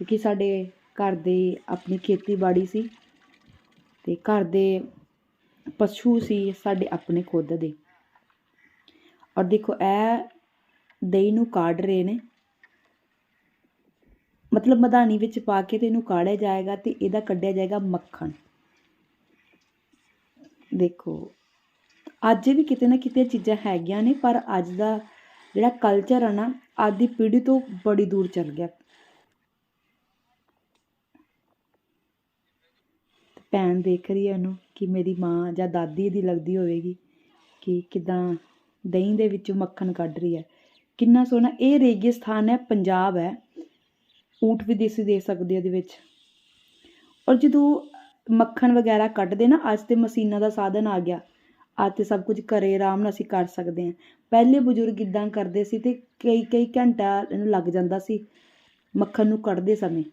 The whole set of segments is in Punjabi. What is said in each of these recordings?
ਕਿਉਂਕਿ ਸਾਡੇ ਘਰ ਦੇ ਆਪਣੀ ਖੇਤੀਬਾੜੀ ਸੀ ਅਤੇ ਘਰ ਦੇ ਪਸ਼ੂ ਸੀ ਸਾਡੇ ਆਪਣੇ ਖੁਦ ਦੇ। ਔਰ ਦੇਖੋ, ਇਹ ਦਹੀਂ ਨੂੰ ਕਾੜ ਰਹੇ ਨੇ। ਮਤਲਬ ਮਧਾਣੀ ਵਿੱਚ ਪਾ ਕੇ ਤੇ ਇਹਨੂੰ ਕਾੜਿਆ ਜਾਏਗਾ ਤੇ ਇਹਦਾ ਕੱਢਿਆ ਜਾਏਗਾ ਮੱਖਣ। ਦੇਖੋ, ਅੱਜ ਵੀ ਕਿਤੇ ਨਾ ਕਿਤੇ ਚੀਜ਼ਾਂ ਹੈਗੀਆਂ ਨੇ, ਪਰ ਅੱਜ ਦਾ ਜਿਹੜਾ ਕਲਚਰ ਆ ਨਾ, ਅੱਜ ਦੀ ਪੀੜ੍ਹੀ ਤੋਂ ਬੜੀ ਦੂਰ ਚੱਲ ਗਿਆ ਤੇ ਭੈਣ ਦੇਖ ਰਹੀ ਹੈ ਉਹਨੂੰ ਕਿ ਮੇਰੀ ਮਾਂ ਜਾਂ ਦਾਦੀ ਦੀ ਲੱਗਦੀ ਹੋਵੇਗੀ ਕਿ ਕਿੱਦਾਂ ਦਹੀਂ ਦੇ ਵਿੱਚੋਂ ਮੱਖਣ ਕੱਢ ਰਹੀ ਹੈ। ਕਿੰਨਾ ਸੋਹਣਾ, ਇਹ ਰੇਗਿਸਤਾਨ ਹੈ, ਪੰਜਾਬ ਹੈ। ਊਠ ਵੀ ਦੇਸੀ ਦੇ ਸਕਦੇ ਇਹਦੇ ਵਿੱਚ। ਔਰ ਜਦੋਂ ਮੱਖਣ ਵਗੈਰਾ ਕੱਢਦੇ ਨਾ, ਅੱਜ ਤੇ ਮਸ਼ੀਨਾਂ ਦਾ ਸਾਧਨ ਆ ਗਿਆ। ਅੱਜ ਤੇ ਸਭ ਕੁਝ ਘਰੇ ਆਰਾਮ ਨਾਲ ਅਸੀਂ ਕਰ ਸਕਦੇ ਹਾਂ। ਪਹਿਲੇ ਬਜ਼ੁਰਗ ਇਦਾਂ ਕਰਦੇ ਸੀ ਤੇ ਕਈ ਕਈ ਘੰਟਾ ਇਹਨੂੰ ਲੱਗ ਜਾਂਦਾ ਸੀ, ਮੱਖਣ ਨੂੰ ਕੱਢਦੇ ਸਮੇਂ।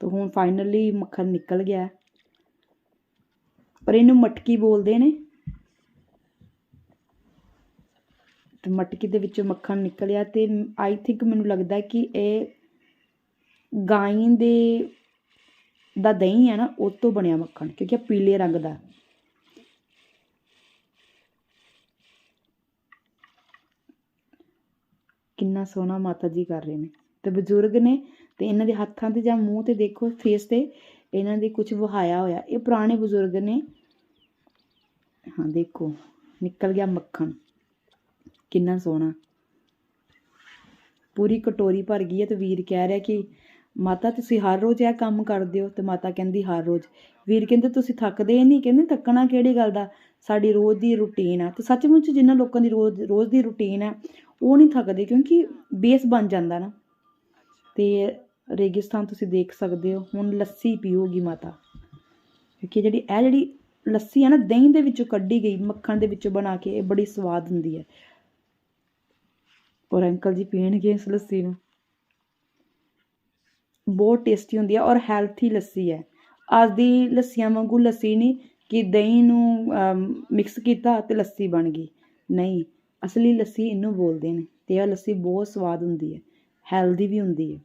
ਤਾਂ ਹੁਣ ਫਾਈਨਲੀ ਮੱਖਣ ਨਿਕਲ ਗਿਆ। ਪਰ ਇਹਨੂੰ ਮਟਕੀ ਬੋਲਦੇ ਨੇ। ਤੇ ਮਟਕੀ ਦੇ ਵਿੱਚੋਂ ਮੱਖਣ ਨਿਕਲਿਆ ਤੇ ਆਈ ਥਿੰਕ ਮੈਨੂੰ ਲੱਗਦਾ ਕਿ ਇਹ ਗਾਂ ਦੇ ਦਾ ਦਹੀਂ ਹੈ ਨਾ, ਉਹ ਤੋਂ ਬਣਿਆ ਮੱਖਣ, ਕਿਉਂਕਿ ਇਹ ਪੀਲੇ ਰੰਗ ਦਾ। ਕਿੰਨਾ ਸੋਹਣਾ ਮਾਤਾ ਜੀ ਕਰ ਰਹੇ ਨੇ। ਤੇ ਬਜ਼ੁਰਗ ਨੇ ਤੇ ਇਹਨਾਂ ਦੇ ਹੱਥਾਂ ਤੇ ਜਾਂ ਮੂੰਹ ਤੇ ਦੇਖੋ ਫੇਸ ਤੇ ਇਹਨਾਂ ਦੇ ਕੁਝ ਵਹਾਇਆ ਹੋਇਆ। ਇਹ ਪੁਰਾਣੇ ਬਜ਼ੁਰਗ ਨੇ। ਹਾਂ, ਦੇਖੋ, ਨਿਕਲ ਗਿਆ ਮੱਖਣ। ਕਿੰਨਾ ਸੋਹਣਾ। ਪੂਰੀ ਕਟੋਰੀ ਭਰ ਗਈ ਹੈ ਤੇ ਵੀਰ ਕਹਿ ਰਿਹਾ ਕਿ, ਮਾਤਾ, ਤੁਸੀਂ ਹਰ ਰੋਜ਼ ਇਹ ਕੰਮ ਕਰਦੇ ਹੋ? ਤੇ ਮਾਤਾ ਕਹਿੰਦੀ, ਹਰ ਰੋਜ਼। ਵੀਰ ਕਹਿੰਦੇ, ਤੁਸੀਂ ਥੱਕਦੇ ਨਹੀਂ? ਕਹਿੰਦੇ, ਥੱਕਣਾ ਕਿਹੜੀ ਗੱਲ ਦਾ? ਸਾਡੀ ਰੋਜ਼ ਦੀ ਰੁਟੀਨ ਆ। ਤੇ ਸੱਚਮੁੱਚ ਜਿਨ੍ਹਾਂ ਲੋਕਾਂ ਦੀ ਰੋਜ਼ ਰੋਜ਼ ਦੀ ਰੁਟੀਨ ਹੈ, ਉਹ ਨਹੀਂ ਥੱਕਦੇ ਕਿਉਂਕਿ ਬੇਸ ਬਣ ਜਾਂਦਾ ਨਾ। ਤੇ ਰੇਗਿਸਤਾਨ ਤੁਸੀਂ ਦੇਖ ਸਕਦੇ ਹੋ, ਹੁਣ ਲੱਸੀ ਪੀਓਗੀ ਮਾਤਾ। ਕਿਉਂਕਿ ਜਿਹੜੀ, ਇਹ ਜਿਹੜੀ ਲੱਸੀ ਹੈ ਨਾ, ਦਹੀਂ ਦੇ ਵਿੱਚੋਂ ਕੱਢੀ ਗਈ, ਮੱਖਣ ਦੇ ਵਿੱਚੋਂ ਬਣਾ ਕੇ, ਇਹ ਬੜੀ ਸਵਾਦ ਹੁੰਦੀ ਹੈ। ਔਰ ਅੰਕਲ ਜੀ ਪੀਣਗੇ ਇਸ ਲੱਸੀ ਨੂੰ। ਬਹੁਤ ਟੇਸਟੀ ਹੁੰਦੀ ਹੈ ਔਰ ਹੈਲਥੀ ਲੱਸੀ ਹੈ। ਅੱਜ ਦੀ ਲੱਸੀਆਂ ਵਾਂਗੂ ਲੱਸੀ ਨਹੀਂ, ਕਿ ਦਹੀਂ ਨੂੰ ਮਿਕਸ ਕੀਤਾ ਤੇ ਲੱਸੀ ਬਣ ਗਈ। ਨਹੀਂ, ਅਸਲੀ ਲੱਸੀ ਇਹਨੂੰ ਬੋਲਦੇ ਨੇ ਤੇ ਇਹ ਲੱਸੀ ਬਹੁਤ ਸਵਾਦ ਹੁੰਦੀ ਹੈ, ਹੈਲਦੀ ਵੀ ਹੁੰਦੀ ਹੈ।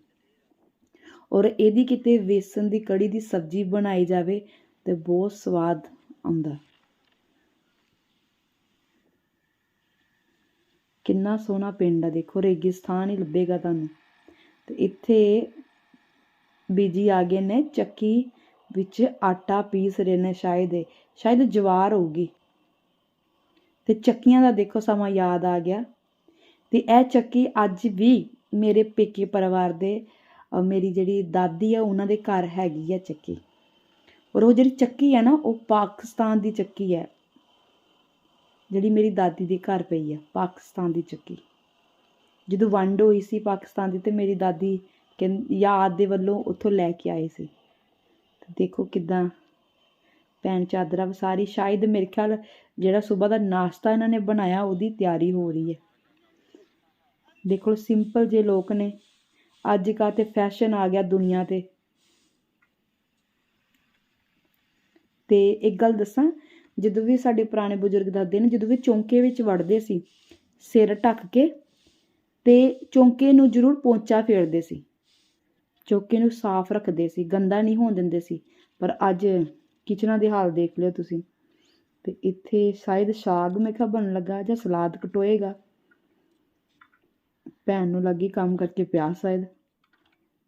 ਔਰ ਇਹਦੀ ਕਿਤੇ ਵੇਸਣ ਦੀ ਕੜੀ ਦੀ ਸਬਜ਼ੀ ਬਣਾਈ ਜਾਵੇ ਤੇ ਬਹੁਤ ਸਵਾਦ ਆਉਂਦਾ। ਕਿੰਨਾ ਸੋਹਣਾ ਪਿੰਡ ਆ, ਦੇਖੋ ਰੇਗਿਸਤਾਨ ਹੀ ਲੱਭੇਗਾ ਤੁਹਾਨੂੰ। ਤੇ ਇੱਥੇ ਬੀਜੀ ਆ ਗਏ ਨੇ ਚੱਕੀ ਵਿੱਚ ਆਟਾ ਪੀਸ ਰਹੇ ਨੇ ਸ਼ਾਇਦ ਸ਼ਾਇਦ ਜਵਾਰ ਹੋਊਗੀ। ਤੇ ਚੱਕੀਆਂ ਦਾ ਦੇਖੋ ਸਮਾਂ ਯਾਦ ਆ ਗਿਆ। ਤੇ ਇਹ ਚੱਕੀ ਅੱਜ ਵੀ ਮੇਰੇ ਪੇਕੇ ਪਰਿਵਾਰ ਦੇ ਮੇਰੀ ਜਿਹੜੀ ਦਾਦੀ ਆ, ਉਹਨਾਂ ਦੇ ਘਰ ਹੈਗੀ ਆ ਚੱਕੀ। ਔਰ ਉਹ ਜਿਹੜੀ ਚੱਕੀ ਹੈ ਨਾ, ਉਹ ਪਾਕਿਸਤਾਨ ਦੀ ਚੱਕੀ ਹੈ ਜਿਹੜੀ ਮੇਰੀ ਦਾਦੀ ਦੇ ਘਰ ਪਈ ਆ, ਪਾਕਿਸਤਾਨ ਦੀ ਚੱਕੀ। ਜਦੋਂ ਵੰਡ ਹੋਈ ਸੀ ਪਾਕਿਸਤਾਨ ਦੀ, ਤੇ ਮੇਰੀ ਦਾਦੀ ਕਹਿੰ, ਯਾਦ ਦੇ ਵੱਲੋਂ ਉੱਥੋਂ ਲੈ ਕੇ ਆਏ ਸੀ। ਤੇ ਦੇਖੋ ਕਿਦਾਂ ਭੈਣ ਚਾਦਰਾ ਵਸਾਰੀ ਸ਼ਾਇਦ ਮੇਰੇ ਖਿਆਲ ਜਿਹੜਾ ਸਵੇਰ ਦਾ ਨਾਸ਼ਤਾ ਇਹਨਾਂ ਨੇ ਬਣਾਇਆ, ਉਹਦੀ ਤਿਆਰੀ ਹੋ ਰਹੀ ਹੈ। ਦੇਖੋ ਸਿੰਪਲ ਜੇ ਲੋਕ ਨੇ ਅੱਜ ਕੱਲ੍ਹ ਤੇ ਫੈਸ਼ਨ ਆ ਗਿਆ ਦੁਨੀਆ ਤੇ। ਤੇ ਇੱਕ ਗੱਲ ਦੱਸਾਂ, ਜਦੋਂ ਵੀ ਸਾਡੇ ਪੁਰਾਣੇ ਬਜ਼ੁਰਗ ਦੱਸਦੇ ਨੇ ਜਦੋਂ ਵੀ ਚੌਂਕੇ ਵਿੱਚ ਵੜਦੇ ਸੀ, ਸਿਰ ਢੱਕ ਕੇ ਤੇ ਚੌਂਕੇ ਨੂੰ ਜ਼ਰੂਰ ਪੋਂਚਾ ਫੇਰਦੇ ਸੀ। ਚੌਂਕੇ ਨੂੰ ਸਾਫ਼ ਰੱਖਦੇ ਸੀ, ਗੰਦਾ ਨਹੀਂ ਹੋਣ ਦਿੰਦੇ ਸੀ। ਪਰ ਅੱਜ ਕਿਚਨਾਂ ਦੇ ਹਾਲ ਦੇਖ ਲਿਓ ਤੁਸੀਂ। ਤੇ ਇੱਥੇ ਸ਼ਾਇਦ ਸਾਗ ਮੇਖਾ ਕਿਹਾ ਬਣਨ ਲੱਗਾ ਜਾਂ ਸਲਾਦ ਕਟੋਏਗਾ। ਭੈਣ ਨੂੰ ਲੱਗੀ ਕੰਮ ਕਰਕੇ ਪਿਆ ਸ਼ਾਇਦ।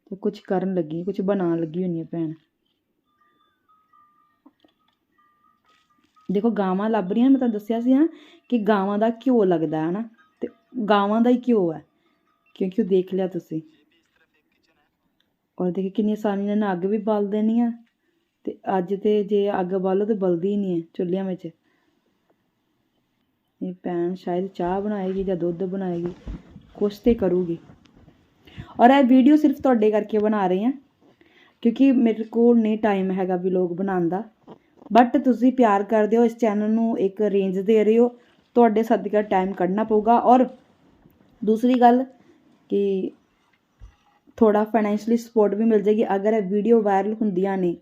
ਤੇ ਕੁਝ ਕਰਨ ਲੱਗੀ ਕੁਝ ਬਣਾਉਣ ਲੱਗੀ ਹੋਣੀ ਹੈ ਭੈਣ। ਦੇਖੋ, ਗਾਵਾਂ ਲੱਭ ਰਹੀਆਂ, ਮੈਂ ਤੁਹਾਨੂੰ ਦੱਸਿਆ ਸੀ ਨਾ ਕਿ ਗਾਵਾਂ ਦਾ ਘਿਓ ਲੱਗਦਾ ਹੈ ਨਾ ਤੇ ਗਾਵਾਂ ਦਾ ਹੀ ਘਿਓ ਹੈ ਕਿਉਂਕਿ ਉਹ ਦੇਖ ਲਿਆ ਤੁਸੀਂ। ਔਰ ਦੇਖੋ ਕਿੰਨੀ ਆਸਾਨੀ ਨਾਲ ਅੱਗ ਵੀ ਬਾਲ ਦੇਣੀ ਆ ਤੇ ਅੱਜ ਤੇ ਜੇ ਅੱਗ ਬਾਲੋ ਤੇ ਬਲਦੀ ਹੀ ਨਹੀਂ ਹੈ ਚੁੱਲ੍ਹਿਆਂ ਵਿੱਚ। ਇਹ ਭੈਣ ਸ਼ਾਇਦ ਚਾਹ ਬਣਾਏਗੀ ਜਾਂ ਦੁੱਧ ਬਣਾਏਗੀ। ਕੁਛ ਤੇ ਕਰੂਗੀ। ਔਰ ਇਹ ਵੀਡੀਓ ਸਿਰਫ ਤੁਹਾਡੇ ਕਰਕੇ ਬਣਾ ਰਹੀ ਹਾਂ, ਕਿਉਂਕਿ ਮੇਰੇ ਕੋਲ ਨਹੀਂ ਟਾਈਮ ਹੈਗਾ ਵੀ ਲੋਕ ਬਣਾਉਣ ਦਾ। ਬਟ ਤੁਸੀਂ ਪਿਆਰ ਕਰਦੇ ਹੋ, ਇਸ ਚੈਨਲ ਨੂੰ ਇੱਕ ਰੇਂਜ ਦੇ ਰਹੇ ਹੋ, ਤੁਹਾਡੇ ਸਦਕਾ ਟਾਈਮ ਕੱਢਣਾ ਪਊਗਾ। ਔਰ ਦੂਸਰੀ ਗੱਲ ਕਿ ਥੋੜਾ ਫਾਈਨੈਂਸ਼ਲੀ ਸਪੋਰਟ ਵੀ ਮਿਲ ਜਾਏਗੀ। ਅਗਰ ਇਹ ਵੀਡੀਓ ਵਾਇਰਲ ਹੁੰਦੀਆਂ ਨੇ,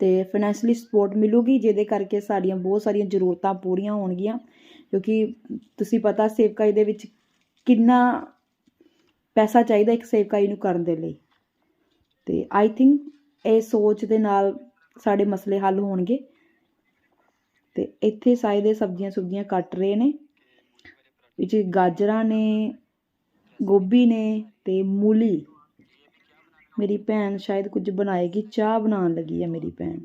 ਤੇ ਫਾਈਨੈਂਸ਼ਲੀ ਸਪੋਰਟ ਮਿਲੂਗੀ, ਜਿਹਦੇ ਕਰਕੇ ਸਾਡੀਆਂ ਬਹੁਤ ਸਾਰੀਆਂ ਜ਼ਰੂਰਤਾਂ ਪੂਰੀਆਂ ਹੋਣਗੀਆਂ। ਕਿਉਂਕਿ ਤੁਸੀਂ ਪਤਾ ਸੇਵਕਾਈ ਦੇ ਵਿੱਚ ਕਿੰਨਾ ਪੈਸਾ ਚਾਹੀਦਾ ਇੱਕ ਸੇਵਕਾਈ ਨੂੰ ਕਰਨ ਦੇ ਲਈ। ਤੇ ਆਈ ਥਿੰਕ ਇਹ ਸੋਚ ਦੇ ਨਾਲ ਸਾਡੇ ਮਸਲੇ ਹੱਲ ਹੋਣਗੇ। ਤੇ ਇੱਥੇ ਸਾਈ ਦੇ ਸਬਜ਼ੀਆਂ ਸੁਬਜ਼ੀਆਂ ਕੱਟ ਰਹੇ ਨੇ, ਵਿੱਚ ਗਾਜਰਾਂ ਨੇ, ਗੋਭੀ ਨੇ ਤੇ ਮੂਲੀ। ਮੇਰੀ ਭੈਣ ਸ਼ਾਇਦ ਕੁਝ ਬਣਾਏਗੀ, ਚਾਹ ਬਣਾਉਣ ਲੱਗੀ ਹੈ ਮੇਰੀ ਭੈਣ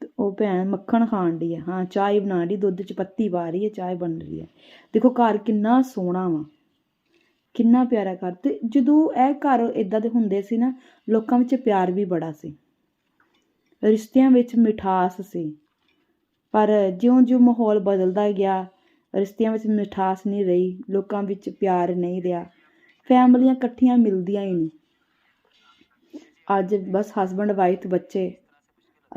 ਤੇ ਉਹ ਭੈਣ ਮੱਖਣ ਖਾਣ ਦੀ ਹੈ ਹਾਂ, ਚਾਹ ਹੀ ਬਣਾ ਰਹੀ ਦੁੱਧ ਚ ਪੱਤੀ ਪਾ ਰਹੀ ਹੈ ਚਾਹ ਬਣ ਰਹੀ ਹੈ ਦੇਖੋ ਘਰ ਕਿੰਨਾ ਸੋਹਣਾ ਵਾ, ਕਿੰਨਾ ਪਿਆਰਾ ਘਰ। ਤੇ ਜਦੋਂ ਇਹ ਘਰ ਇਦਾਂ ਦੇ ਹੁੰਦੇ ਸੀ ਨਾ, ਲੋਕਾਂ ਵਿੱਚ ਪਿਆਰ ਵੀ ਬੜਾ ਸੀ। ਰਿਸ਼ਤਿਆਂ ਵਿੱਚ ਮਿਠਾਸ ਸੀ। ਪਰ ਜਿਉਂ-ਜਿਉਂ ਮਾਹੌਲ ਬਦਲਦਾ ਗਿਆ, ਰਿਸ਼ਤਿਆਂ ਵਿੱਚ ਮਿਠਾਸ ਨਹੀਂ ਰਹੀ, ਲੋਕਾਂ ਵਿੱਚ ਪਿਆਰ ਨਹੀਂ ਰਿਹਾ। ਫੈਮਲੀਆਂ ਇਕੱਠੀਆਂ ਮਿਲਦੀਆਂ ਹੀ ਨਹੀਂ। ਅੱਜ ਬਸ ਹਸਬੰਡ ਵਾਈਫ ਬੱਚੇ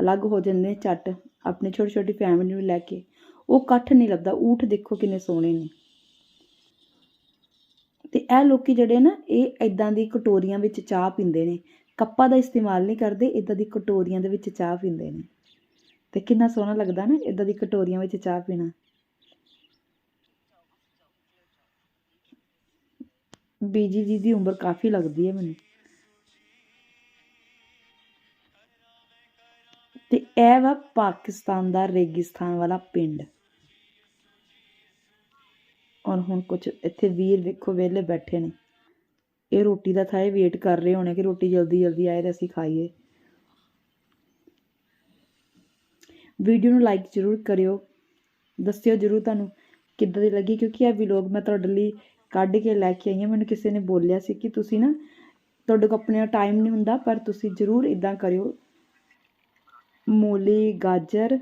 ਅਲੱਗ ਹੋ ਜਾਂਦੇ ਨੇ ਝੱਟ ਆਪਣੀ ਛੋਟੀ ਛੋਟੀ ਫੈਮਿਲੀ ਨੂੰ ਲੈ ਕੇ। ਉਹ ਇਕੱਠ ਨਹੀਂ ਲੱਭਦਾ, ਊਠ ਦੇਖੋ ਕਿੰਨੇ ਸੋਹਣੇ ਨੇ। ਤੇ ਇਹ ਲੋਕੀ ਜਿਹੜੇ ਨਾ, ਇਹ ਇਦਾਂ ਦੀ ਕਟੋਰੀਆਂ ਵਿੱਚ ਚਾਹ ਪੀਂਦੇ ਨੇ। ਕੱਪਾਂ ਦਾ ਇਸਤੇਮਾਲ ਨਹੀਂ ਕਰਦੇ ਇਦਾਂ ਦੀ ਕਟੋਰੀਆਂ ਦੇ ਵਿੱਚ ਚਾਹ ਪੀਂਦੇ ਨੇ। ਤੇ ਕਿੰਨਾ ਸੋਹਣਾ ਲੱਗਦਾ ਨਾ ਇਦਾਂ ਦੀ ਕਟੋਰੀਆਂ ਵਿੱਚ ਚਾਹ ਪੀਣਾ। ਬੀਜੀ ਜੀ ਦੀ ਉਮਰ ਕਾਫੀ ਲੱਗਦੀ ਹੈ ਮੈਨੂੰ। ਤੇ ਇਹ ਵਾ ਪਾਕਿਸਤਾਨ ਦਾ ਰੇਗਿਸਤਾਨ ਵਾਲਾ ਪਿੰਡ। ਔਰ ਹੁਣ ਕੁਝ ਇੱਥੇ ਵੀਰ ਵੇਖੋ ਵਿਹਲੇ ਬੈਠੇ ਨੇ। ਇਹ ਰੋਟੀ ਦਾ ਥਾਏ ਵੇਟ ਕਰ ਰਹੇ ਹੋਣੇ ਕਿ ਰੋਟੀ ਜਲਦੀ ਜਲਦੀ ਆਏ ਤੇ ਅਸੀਂ ਖਾਈਏ। ਵੀਡੀਓ ਨੂੰ ਲਾਈਕ ਜ਼ਰੂਰ ਕਰਿਓ। ਦੱਸਿਓ ਜ਼ਰੂਰ ਤੁਹਾਨੂੰ ਕਿੱਦਾਂ ਦੀ ਲੱਗੀ, ਕਿਉਂਕਿ ਇਹ ਵਲੌਗ ਮੈਂ ਤੁਹਾਡੇ ਲਈ ਕੱਢ ਕੇ ਲੈ ਕੇ ਆਈ ਹਾਂ। ਮੈਨੂੰ ਕਿਸੇ ਨੇ ਬੋਲਿਆ ਸੀ ਕਿ ਤੁਸੀਂ ਨਾ, ਤੁਹਾਡੇ ਕੋਲ ਆਪਣੇ ਟਾਈਮ ਨਹੀਂ ਹੁੰਦਾ, ਪਰ ਤੁਸੀਂ ਜ਼ਰੂਰ ਇਦਾਂ ਕਰਿਓ। ਮੂਲੀ, ਗਾਜਰ।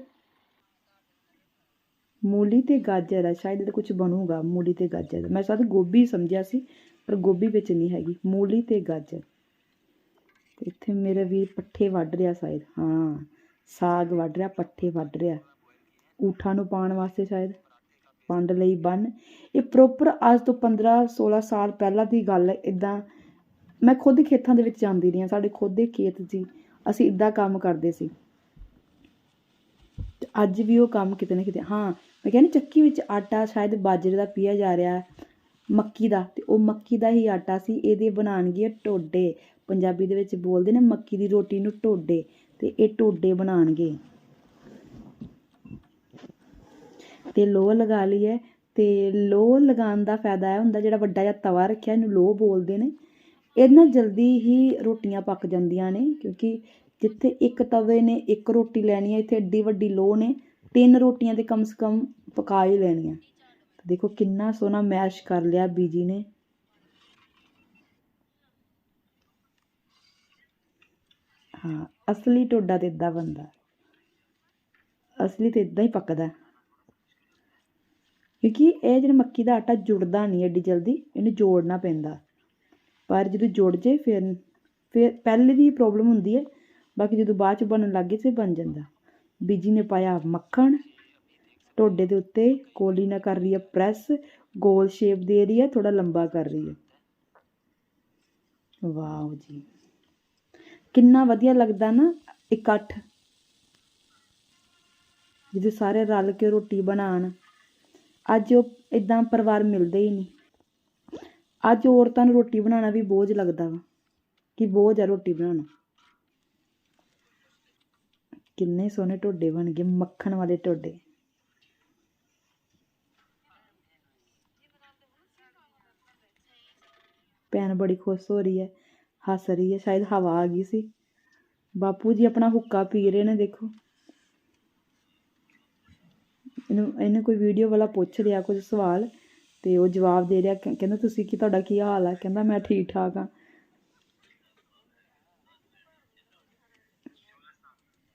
ਮੂਲੀ ਤੇ ਗਾਜਰ ਆ, ਸ਼ਾਇਦ ਇਹਦਾ ਕੁਝ ਬਣੂਗਾ, ਮੂਲੀ ਤੇ ਗਾਜਰ। ਮੈਂ ਸ਼ਾਇਦ ਗੋਭੀ ਸਮਝਿਆ ਸੀ, ਪਰ ਗੋਭੀ ਵਿੱਚ ਨਹੀਂ ਹੈਗੀ। ਮੂਲੀ ਤੇ ਗਾਜਰ। ਤੇ ਇੱਥੇ ਮੇਰਾ ਵੀਰ ਪੱਠੇ ਵੱਢ ਰਿਹਾ ਸ਼ਾਇਦ। ਹਾਂ, ਸਾਗ ਵੱਢ ਰਿਹਾ, ਪੱਠੇ ਵੱਢ ਰਿਹਾ। ਊਠਾਂ ਨੂੰ ਪਾਉਣ ਵਾਸਤੇ ਸ਼ਾਇਦ। ਪੰਡ ਲਈ ਬੰਨ। ਇਹ ਪ੍ਰੋਪਰ ਅੱਜ ਤੋਂ 15 16 ਸਾਲ ਪਹਿਲਾਂ ਦੀ ਗੱਲ ਹੈ। ਇਦਾਂ ਮੈਂ ਖੁਦ ਖੇਤਾਂ ਦੇ ਵਿੱਚ ਜਾਂਦੀ ਰਹੀ ਹਾਂ। ਸਾਡੇ ਖੁਦ ਦੇ ਖੇਤ ਜੀ ਅਸੀਂ ਇਦਾਂ ਕੰਮ ਕਰਦੇ ਸੀ। ਅੱਜ ਵੀ ਉਹ ਕੰਮ ਕਿਤੇ ਨਾ ਕਿਤੇ, ਹਾਂ, ਮੈਂ ਕਹਿੰਦੀ ਚੱਕੀ ਵਿੱਚ ਆਟਾ ਸ਼ਾਇਦ ਬਾਜਰੇ ਦਾ ਪੀਆ ਜਾ ਰਿਹਾ, ਮੱਕੀ ਦਾ, ਤੇ ਉਹ ਮੱਕੀ ਦਾ ਹੀ ਆਟਾ ਸੀ, ਇਹਦੇ ਬਣਾਉਣਗੇ ਟੋਡੇ ਪੰਜਾਬੀ ਦੇ ਵਿੱਚ ਬੋਲਦੇ ਨੇ ਮੱਕੀ ਦੀ ਰੋਟੀ ਨੂੰ ਟੋਡੇ ਤੇ ਇਹ ਟੋਡੇ ਬਣਾਉਣਗੇ। ਤੇ ਲੋਹ ਲਗਾ ਲਈ ਹੈ ਤੇ ਲੋਹ ਲਗਾਉਣ ਦਾ ਫਾਇਦਾ ਇਹ ਹੁੰਦਾ, ਜਿਹੜਾ ਵੱਡਾ ਜਿਹਾ ਤਵਾ ਰੱਖਿਆ, ਇਹਨੂੰ ਲੋਹ ਬੋਲਦੇ ਨੇ ਇਹਦੇ ਨਾਲ ਜਲਦੀ ਹੀ ਰੋਟੀਆਂ ਪੱਕ ਜਾਂਦੀਆਂ ਨੇ, ਕਿਉਂਕਿ ਜਿੱਥੇ ਇੱਕ ਤਵੇ ਨੇ ਇੱਕ ਰੋਟੀ ਲੈਣੀ ਹੈ, ਇੱਥੇ ਐਡੀ ਵੱਡੀ ਲੋਹ ਨੇ, ਤਿੰਨ ਰੋਟੀਆਂ ਤੇ ਕਮ ਸੇ ਕਮ ਪਕਾ ਹੀ ਲੈਣੀਆਂ। ਦੇਖੋ ਕਿੰਨਾ ਸੋਹਣਾ ਮੈਸ਼ ਕਰ ਲਿਆ ਬੀਜੀ ਨੇ। ਹਾਂ, ਅਸਲੀ ਟੋਡਾ ਤੇ ਇਦਾਂ ਬਣਦਾ। ਅਸਲੀ ਤੇ ਇਦਾਂ ਹੀ ਪੱਕਦਾ। ਕਿਉਂਕਿ ਇਹ ਜਿਹੜਾ ਮੱਕੀ ਦਾ ਆਟਾ ਜੁੜਦਾ ਨਹੀਂ ਏਡੀ ਜਲਦੀ, ਇਹਨੂੰ ਜੋੜਨਾ ਪੈਂਦਾ। ਪਰ ਜਦੋਂ ਜੁੜ ਜੇ, ਫਿਰ ਫਿਰ ਪਹਿਲੇ ਦੀ ਪ੍ਰੋਬਲਮ ਹੁੰਦੀ ਹੈ ਬਾਕੀ ਜਦੋਂ ਬਾਅਦ ਚ ਬਣਨ ਲੱਗੇ ਤੇ ਬਣ ਜਾਂਦਾ। ਬੀਜੀ ਨੇ ਪਾਇਆ ਮੱਖਣ ਟੋਡੇ ਦੇ ਉੱਤੇ ਕੋਲੀ ਨਾਲ ਕਰ ਰਹੀ ਹੈ ਪ੍ਰੈਸ, ਗੋਲ ਸ਼ੇਪ ਦੇ ਰਹੀ ਹੈ ਥੋੜਾ ਲੰਬਾ ਕਰ ਰਹੀ ਹੈ ਵਾਓ ਜੀ। ਕਿੰਨਾ ਵਧੀਆ ਲੱਗਦਾ ਨਾ ਇਕੱਠ। ਜਦੋਂ ਸਾਰੇ ਰਲ ਕੇ ਰੋਟੀ ਬਣਾਉਣ, ਅੱਜ ਉਹ ਇਦਾਂ ਪਰਿਵਾਰ ਮਿਲਦੇ ਹੀ ਨਹੀਂ। ਅੱਜ ਔਰਤਾਂ ਨੂੰ ਰੋਟੀ ਬਣਾਉਣਾ ਵੀ ਬੋਝ ਲੱਗਦਾ ਵਾ, ਕਿ ਬੋਝ ਆ ਰੋਟੀ ਬਣਾਉਣਾ। ਕਿੰਨੇ ਸੋਹਣੇ ਟੋਡੇ ਬਣ ਗਏ, ਮੱਖਣ ਵਾਲੇ ਟੋਡੇ ਭੈਣ ਬੜੀ ਖੁਸ਼ ਹੋ ਰਹੀ ਹੈ, ਹੱਸ ਰਹੀ ਹੈ, ਸ਼ਾਇਦ ਹਵਾ ਆ ਗਈ ਸੀ। ਬਾਪੂ ਜੀ ਆਪਣਾ ਹੁੱਕਾ ਪੀ ਰਹੇ ਨੇ, ਦੇਖੋ। ਇਹਨੂੰ ਇਹਨੂੰ ਕੋਈ ਵੀਡੀਓ ਵਾਲਾ ਪੁੱਛ ਰਿਹਾ, ਕੁਝ ਸਵਾਲ, ਤੇ ਉਹ ਜਵਾਬ ਦੇ ਰਿਹਾ ਕਹਿੰਦਾ, ਤੁਸੀਂ ਕੀ, ਤੁਹਾਡਾ ਕੀ ਹਾਲ ਆ? ਕਹਿੰਦਾ, ਮੈਂ ਠੀਕ ਠਾਕ ਆ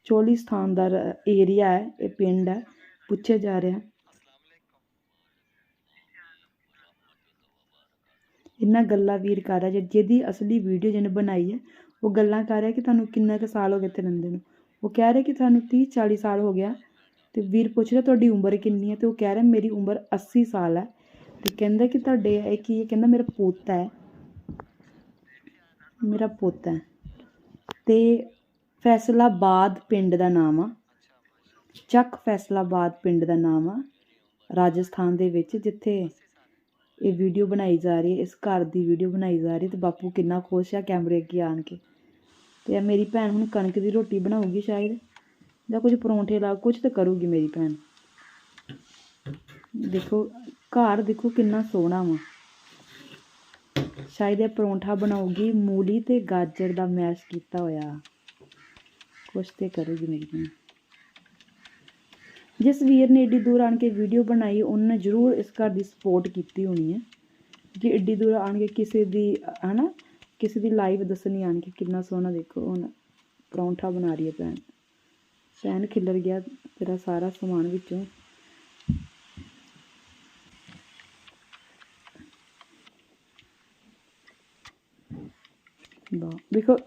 ਚੋਲਿਸਤਾਨ ਦਾ ਏਰੀਆ ਹੈ, ਇਹ ਪਿੰਡ ਹੈ, ਪੁੱਛਿਆ ਜਾ ਰਿਹਾ ਇੰਨਾ ਗੱਲਾਂ ਵੀਰ ਕਰ ਰਿਹਾ ਜਿਹਦੀ ਅਸਲੀ ਵੀਡੀਓ ਜਿਹਨੇ ਬਣਾਈ ਹੈ, ਉਹ ਗੱਲਾਂ ਕਰ ਰਿਹਾ ਕਿ ਤੁਹਾਨੂੰ ਕਿੰਨਾ ਕੁ ਸਾਲ ਹੋ ਗਏ ਇੱਥੇ ਰਹਿੰਦੇ ਨੂੰ। ਉਹ ਕਹਿ ਰਿਹਾ ਕਿ ਤੁਹਾਨੂੰ 30 40 ਸਾਲ ਹੋ ਗਿਆ, ਤੇ ਵੀਰ ਪੁੱਛ ਰਿਹਾ ਤੁਹਾਡੀ ਉਮਰ ਕਿੰਨੀ ਹੈ, ਤੇ ਉਹ ਕਹਿ ਰਿਹਾ ਮੇਰੀ ਉਮਰ 80 ਸਾਲ ਹੈ। ਤੇ ਕਹਿੰਦਾ ਕਿ ਤੁਹਾਡੇ ਇਹ ਕੀ ਹੈ? ਕਹਿੰਦਾ ਮੇਰਾ ਪੋਤਾ ਹੈ। ਮੇਰਾ ਪੋਤਾ ਹੈ। ਤੇ ਫੈਸਲਾਬਾਦ ਪਿੰਡ ਦਾ ਨਾਮ ਆ। ਚੱਕ ਫੈਸਲਾਬਾਦ ਪਿੰਡ ਦਾ ਨਾਮ ਆ, ਰਾਜਸਥਾਨ ਦੇ ਵਿੱਚ, ਜਿੱਥੇ ਇਹ ਵੀਡੀਓ ਬਣਾਈ ਜਾ ਰਹੀ ਹੈ, ਇਸ ਘਰ ਦੀ ਵੀਡੀਓ ਬਣਾਈ ਜਾ ਰਹੀ ਹੈ ਤੇ ਬਾਪੂ ਕਿੰਨਾ ਖੁਸ਼ ਆ ਕੈਮਰੇ ਅੱਗੇ ਆਣ ਕੇ। ਤੇ ਮੇਰੀ ਭੈਣ ਹੁਣ ਕਣਕ ਦੀ ਰੋਟੀ ਬਣਾਊਗੀ ਸ਼ਾਇਦ, ਜਾਂ ਕੁਝ ਪਰੌਂਠੇ ਲਾ, ਕੁਝ ਤਾਂ ਕਰੂਗੀ ਮੇਰੀ ਭੈਣ। ਦੇਖੋ, ਘਰ ਦੇਖੋ ਕਿੰਨਾ ਸੋਹਣਾ ਵਾ। ਸ਼ਾਇਦ ਇਹ ਪਰੌਂਠਾ ਬਣਾਉਗੀ ਮੂਲੀ ਤੇ ਗਾਜਰ ਦਾ ਮੈਸ਼ ਕੀਤਾ ਹੋਇਆ। ਕੁਛ ਤੇ ਕਰੂਗੀ ਮੇਰੀ ਭੈਣ ਜਿਸ ਵੀਰ ਨੇ ਏਡੀ ਦੂਰ ਆਣ ਕੇ ਵੀਡੀਓ ਬਣਾਈ, ਉਹਨੇ ਜ਼ਰੂਰ ਇਸ ਘਰ ਦੀ ਸਪੋਰਟ ਕੀਤੀ ਹੋਣੀ ਹੈ। ਕਿ ਏਡੀ ਦੂਰ ਆਣ ਕੇ ਕਿਸੇ ਦੀ, ਹਨਾ, ਕਿਸੇ ਦੀ ਲਾਈਵ ਦੱਸਣੀ ਆਣ ਕੇ ਕਿੰਨਾ ਸੋਹਣਾ ਦੇਖੋ, ਹੁਣ ਪਰੌਂਠਾ ਬਣਾ ਰਹੀ ਹੈ ਭੈਣ। ਭੈਣ ਖਿੱਲਰ ਗਿਆ ਤੇਰਾ ਸਾਰਾ ਸਮਾਨ ਵਿੱਚੋਂ। ਵਾਹ, ਦੇਖੋ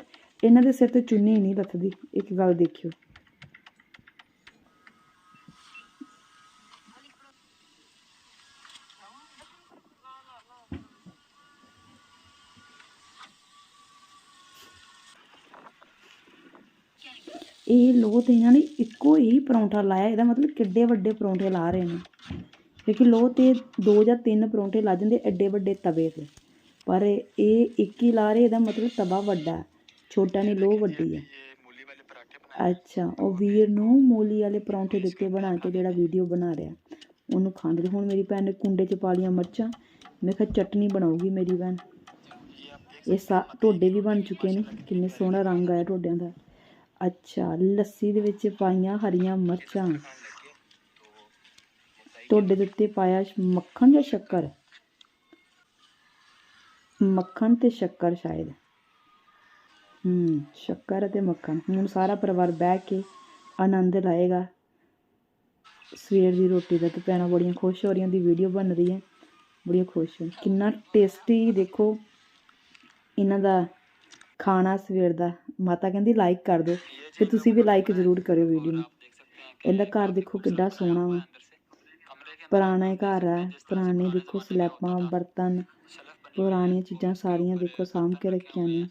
ਇਹਨਾਂ ਦੇ ਸਿਰ ਤੇ ਚੁੰਨੀ ਨਹੀਂ ਲੱਥਦੀ ਇੱਕ ਗੱਲ ਦੇਖਿਓ। ਇਹ ਲੋਹ ਤੇ ਇਹਨਾਂ ਨੇ ਇੱਕੋ ਹੀ ਪਰੌਂਠਾ ਲਾਇਆ, ਇਹਦਾ ਮਤਲਬ ਕਿੱਡੇ ਵੱਡੇ ਪਰੌਂਠੇ ਲਾ ਰਹੇ ਨੇ। ਕਿਉਂਕਿ ਲੋਹ ਤੇ ਦੋ ਜਾਂ ਤਿੰਨ ਪਰੌਂਠੇ ਲਾ ਜਾਂਦੇ, ਐਡੇ ਵੱਡੇ ਤਵੇ ਤੇ। ਪਰ ਇਹ ਇੱਕ ਹੀ ਲਾ ਰਹੇ, ਇਹਦਾ ਮਤਲਬ ਤਵਾ ਵੱਡਾ। ਹੈ ਛੋਟਾ ਨਹੀਂ ਲੋਹ ਵੱਡੀ ਹੈ ਅੱਛਾ, ਉਹ ਵੀਰ ਨੂੰ ਮੂਲੀ ਵਾਲੇ ਪਰੌਂਠੇ ਦਿੱਤੇ ਬਣਾ ਕੇ ਜਿਹੜਾ ਵੀਡੀਓ ਬਣਾ ਰਿਹਾ। ਉਹਨੂੰ ਖਾਂਦੇ ਹੁਣ ਮੇਰੀ ਭੈਣ ਨੇ ਕੁੰਡੇ 'ਚ ਪਾ ਲਈਆਂ ਮਿਰਚਾਂ। ਮੈਂ ਕਿਹਾ ਚਟਨੀ ਬਣਾਉਗੀ ਮੇਰੀ ਭੈਣ। ਇਹ ਸਾ, ਢੋਡੇ ਵੀ ਬਣ ਚੁੱਕੇ ਨੇ। ਕਿੰਨੇ ਸੋਹਣਾ ਰੰਗ ਆਇਆ ਢੋਡਿਆਂ ਦਾ। ਅੱਛਾ, ਲੱਸੀ ਦੇ ਵਿੱਚ ਪਾਈਆਂ ਹਰੀਆਂ ਮਿਰਚਾਂ। ਢੋਡੇ ਦੇ ਉੱਤੇ ਪਾਇਆ ਮੱਖਣ ਜਾਂ ਸ਼ੱਕਰ? ਮੱਖਣ ਤੇ ਸ਼ੱਕਰ ਸ਼ਾਇਦ। ਹੂੰ, ਸ਼ੱਕਰ ਅਤੇ ਮੱਖਣ। ਹੁਣ ਸਾਰਾ ਪਰਿਵਾਰ ਬਹਿ ਕੇ ਆਨੰਦ ਲਾਏਗਾ। ਸਵੇਰ ਦੀ ਰੋਟੀ ਦਾ ਤੇ ਭੈਣਾਂ ਬੜੀਆਂ ਖੁਸ਼ ਹੋ ਰਹੀਆਂ ਦੀ ਵੀਡੀਓ ਬਣ ਰਹੀ ਹੈ। ਬੜੀਆਂ ਖੁਸ਼ ਹੋ। ਕਿੰਨਾ ਟੇਸਟੀ ਦੇਖੋ, ਇਹਨਾਂ ਦਾ ਖਾਣਾ ਸਵੇਰ ਦਾ। ਮਾਤਾ ਕਹਿੰਦੀ ਲਾਈਕ ਕਰ ਦਿਓ ਤੇ ਤੁਸੀਂ ਵੀ ਲਾਈਕ ਜ਼ਰੂਰ ਕਰਿਓ ਵੀਡੀਓ ਨੂੰ। ਇਹਦਾ ਘਰ ਦੇਖੋ ਕਿੱਡਾ ਸੋਹਣਾ ਵਾ। ਪੁਰਾਣਾ ਘਰ ਹੈ ਪੁਰਾਣੇ ਦੇਖੋ ਸਲੈਪਾਂ, ਬਰਤਨ, ਪੁਰਾਣੀਆਂ ਚੀਜ਼ਾਂ ਸਾਰੀਆਂ ਦੇਖੋ ਸਾਂਭ ਕੇ ਰੱਖੀਆਂ ਨੇ।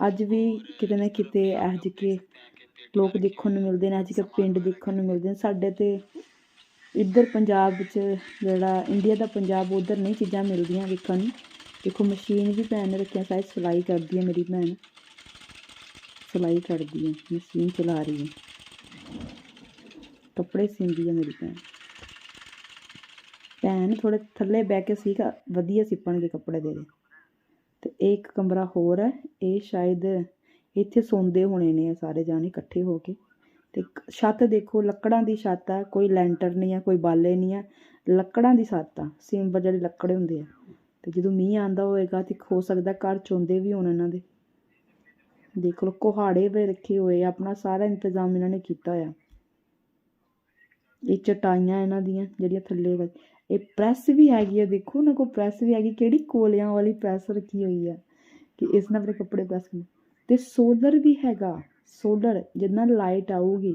ਅੱਜ ਵੀ ਕਿਤੇ ਨਾ ਕਿਤੇ ਇਹੋ ਜਿਹੇ ਕਿ ਲੋਕ ਦੇਖਣ ਨੂੰ ਮਿਲਦੇ ਨੇ ਅੱਜ ਕੱਲ੍ਹ ਪਿੰਡ ਦੇਖਣ ਨੂੰ ਮਿਲਦੇ ਨੇ। ਸਾਡੇ ਤੇ ਇੱਧਰ ਪੰਜਾਬ ਵਿੱਚ ਜਿਹੜਾ ਇੰਡੀਆ ਦਾ ਪੰਜਾਬ, ਉਧਰ ਨਹੀਂ ਚੀਜ਼ਾਂ ਮਿਲਦੀਆਂ ਵੇਖਣ ਨੂੰ। ਦੇਖੋ ਮਸ਼ੀਨ ਵੀ ਭੈਣ ਨੇ ਰੱਖਿਆ ਸ਼ਾਇਦ ਸਿਲਾਈ ਕਰਦੀ ਹੈ ਮੇਰੀ ਭੈਣ। ਸਿਲਾਈ ਕਰਦੀ ਹੈ ਮਸ਼ੀਨ ਚਲਾ ਰਹੀ ਹੈ ਕੱਪੜੇ ਸੀਂਦੀ ਹੈ ਮੇਰੀ ਭੈਣ। ਭੈਣ ਥੋੜੇ ਥੱਲੇ ਬਹਿ ਕੇ ਸੀਗਾ, ਵਧੀਆ ਸਿੱਪਣਗੇ ਕੱਪੜੇ ਦੇ। ਤੇ ਇਹ ਇੱਕ ਕਮਰਾ ਹੋਰ ਹੈ ਇਹ ਸ਼ਾਇਦ ਇੱਥੇ ਸੌਂਦੇ ਹੋਣੇ ਨੇ ਸਾਰੇ ਜਾਣੇ ਇਕੱਠੇ ਹੋ ਕੇ। ਤੇ ਛੱਤ ਦੇਖੋ ਲੱਕੜਾਂ ਦੀ ਛੱਤ ਆ ਕੋਈ ਲੈਂਟਰ ਨਹੀਂ ਹੈ ਕੋਈ ਬਾਲੇ ਨਹੀਂ ਹੈ ਲੱਕੜਾਂ ਦੀ ਛੱਤ ਆ ਸਿੰਪਲ ਜਿਹੜੇ ਲੱਕੜੇ ਹੁੰਦੇ ਆ। ਤੇ ਜਦੋਂ ਮੀਂਹ ਆਂਦਾ ਹੋਏਗਾ ਤੇ ਹੋ ਸਕਦਾ ਘਰ ਚੋਂਦੇ ਵੀ ਹੋਣ ਇਹਨਾਂ ਦੇ। ਦੇਖ ਲਓ ਕੁਹਾੜੇ ਵੀ ਰੱਖੇ ਹੋਏ ਆ, ਆਪਣਾ ਸਾਰਾ ਇੰਤਜ਼ਾਮ ਇਹਨਾਂ ਨੇ ਕੀਤਾ ਹੋਇਆ। ਇਹ ਚਟਾਈਆਂ ਇਹਨਾਂ ਦੀਆਂ ਜਿਹੜੀਆਂ ਥੱਲੇ ਇਹ ਪ੍ਰੈਸ ਵੀ ਹੈਗੀ ਆ, ਦੇਖੋ ਨਾ ਕੋਲ ਪ੍ਰੈਸ ਵੀ ਹੈਗੀ, ਕਿਹੜੀ ਕੋਲਿਆਂ ਵਾਲੀ ਪ੍ਰੈਸ ਰੱਖੀ ਹੋਈ ਆ ਕਿ ਇਸ ਨਾਲ ਆਪਣੇ ਕੱਪੜੇ ਪ੍ਰੈਸ ਕਰ ਤੇ ਸੋਲਰ ਵੀ ਹੈਗਾ ਸੋਲਰ ਜਿੰਨਾ ਲਾਈਟ ਆਊਗੀ